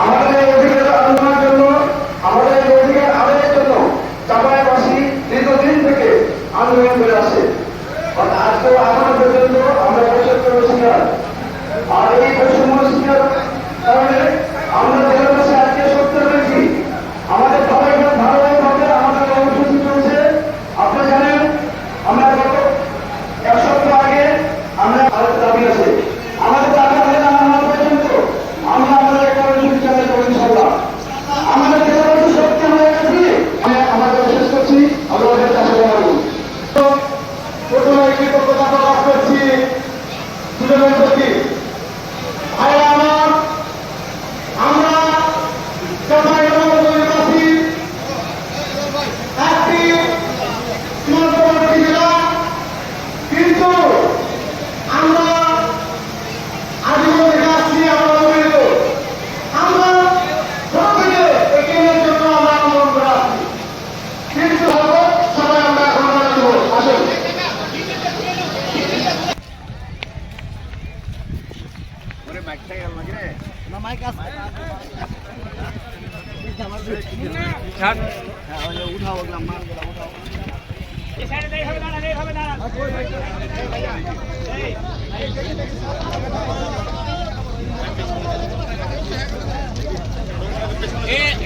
আমাদের অধিকার আন্দোলনের জন্য, আমাদের এই অধিকার আদায়ের জন্য চাপাইবাসী দীর্ঘদিন থেকে আন্দোলন করে আসে। আজকে এখনও পর্যন্ত আমরা বৈষম্য শিকার আর এই বৈষম্য শিকার কারণে আমরা জেলাবাসী আজকে সত্য হয়েছি আমাদের সবাই ধারাবাহিকভাবে আমাদের কর্মসূচি চলছে আপনি জানেন আমরা গত এক সপ্তাহ আগে আমরা আমাদের দাবি আছে আমাদের দাবি আছে না আমরা পর্যন্ত আমরা আমাদের কর্মসূচি চালাই করব ইনশাল্লাহ আমাদের জেলাবাসী সত্যি হয়ে গেছি আমি আমাদের শেষ করছি আমরা ওদের কাছে বলব প্রথমে কৃতজ্ঞতা প্রকাশ করছি সুযোগের প্রতি ভাই আমার আমরা সবাই নবীবাসী একটি সীমান্তবর্তী জেলা কিন্তু আমরা আজীবন দেখে আসছি আমরা অবহেলিত আমরা ছোট থেকে এগিয়ে নেওয়ার জন্য আমরা আন্দোলন করে আসছি কিন্তু হয়তো সবাই আমরা এখন মারা দেবো আসুন এ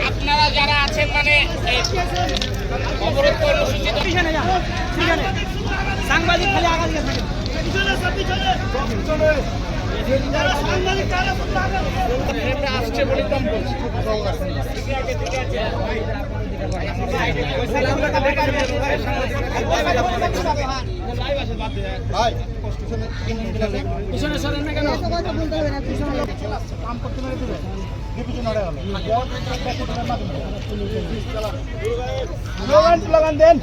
আপনারা যারা আছেন মানে অবরোধ কর্মসূচি সাংবাদিক খালি আগা দিকে থাকে পিছনে সব পিছনে যারা সাংবাদিক তারা সব আগা ফ্রেমটা আসছে বলে কম বলছি। পিছনে সরেন না কেন? স্লোগান স্লোগান দেন।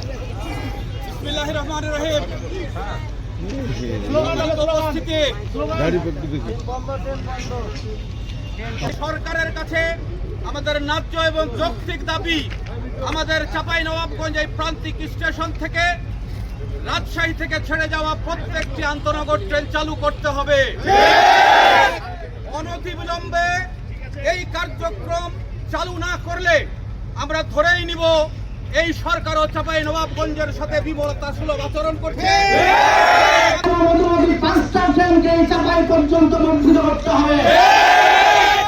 সরকারের কাছে আমাদের ন্যায্য এবং যৌক্তিক দাবি, আমাদের চাপাই নবাবগঞ্জ এই প্রান্তিক স্টেশন থেকে রাজশাহী থেকে ছেড়ে যাওয়া প্রত্যেকটি আন্তনগর ট্রেন চালু করতে হবে। অনতিবিলম্বে এই কার্যক্রম চালু না করলে আমরা ধরেই নিব এই সরকার ও চাপাই নবাবগঞ্জের সাথে বিমলতা সুলভ আচরণ করছে। পাঁচটা ট্রেনকে চাপাই পর্যন্ত করতে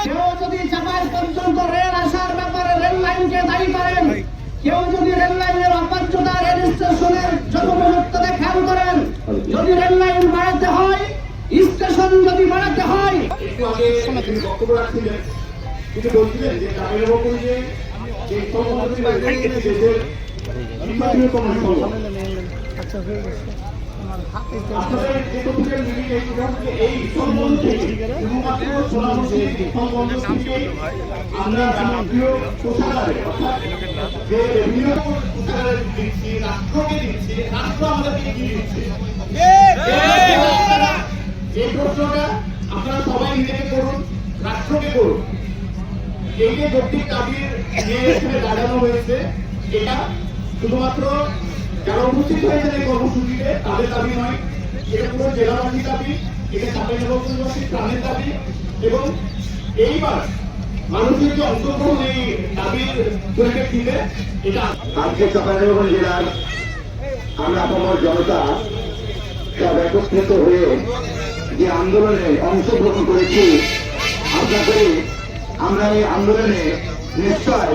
কেউ যদি চাপাই পর্যন্ত রেল আসার ব্যাপারে দায়ী করেন, কেউ যদি রেল স্টেশনের করেন, যদি বাড়াতে হয়, স্টেশন যদি বাড়াতে হয় তিনি বলছিলেন যে বকুল যে এই সংগঠনটি দেশের নির্বাচনীয়তম সংগঠন আপনাদের যে এই যে যৌক্তিক দাবির যে এখানে দাঁড়ানো হয়েছে, এটা শুধুমাত্র যারা উপস্থিত হয়েছেন এই কর্মসূচিতে, তাদের দাবি নয়, এটা পুরো জেলাবাসীর দাবি, এটা চাপাইনবাবগঞ্জবাসীর প্রাণের দাবি, এবং এইবার মানুষের যে অংশগ্রহণ এই দাবির পরিপ্রেক্ষিতে এটা আজকে চাপাইনবাবগঞ্জ জেলার আমরা তোমার জনতা সব একত্রিত হয়ে যে আন্দোলনে অংশগ্রহণ করেছি, আশা আমরা এই আন্দোলনে নিশ্চয়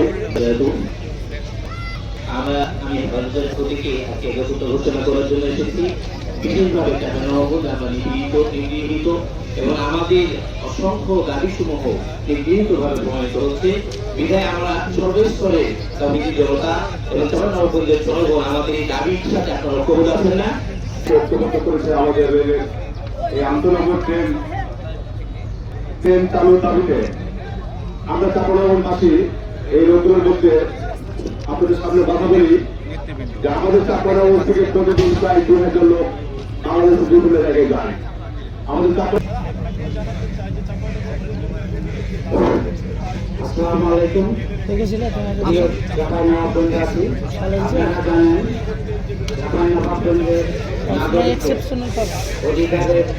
আমরা আমি হেফাজতের প্রতীকে আজকে একত্রিত ঘোষণা করার জন্য এসেছি। বিশেষভাবে টাকানো অবধ আমরা নিপীড়িত নিগৃহীত এবং আমাদের অসংখ্য দাবিসমূহ নিগৃহীতভাবে প্রমাণিত হচ্ছে। বিধায় আমরা সর্বস্তরে কমিটি জনতা এবং চরণগঞ্জের জনগণ আমাদের এই দাবির সাথে আপনারা ঐক্যবোধ আছেন না? ঐক্যবদ্ধ করেছে আমাদের এই আন্তনগর ট্রেন ট্রেন চালুর দাবিতে। আমরা চাপড়াবাসী এই রোদ্রের মধ্যে আপনাদের সামনে কথা বলি যে আমাদের চাপড়াবাস থেকে প্রতিদিন প্রায় দু হাজার লোক বাংলাদেশের বিভিন্ন জায়গায় যায়। আমাদের চাপড়া আসসালামু আলাইকুম।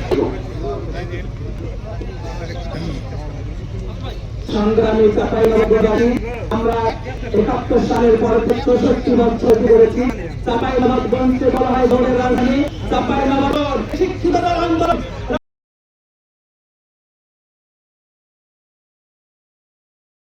প্রিয় সংগ্রামী চাপাইনবাবগঞ্জ আমরা একাত্তর সালের পর চৌষট্টি বছর করেছি চাপাইনবাবগঞ্জকে বলা হয় রাজধানী চাপাইনবাবগঞ্জ শিক্ষিত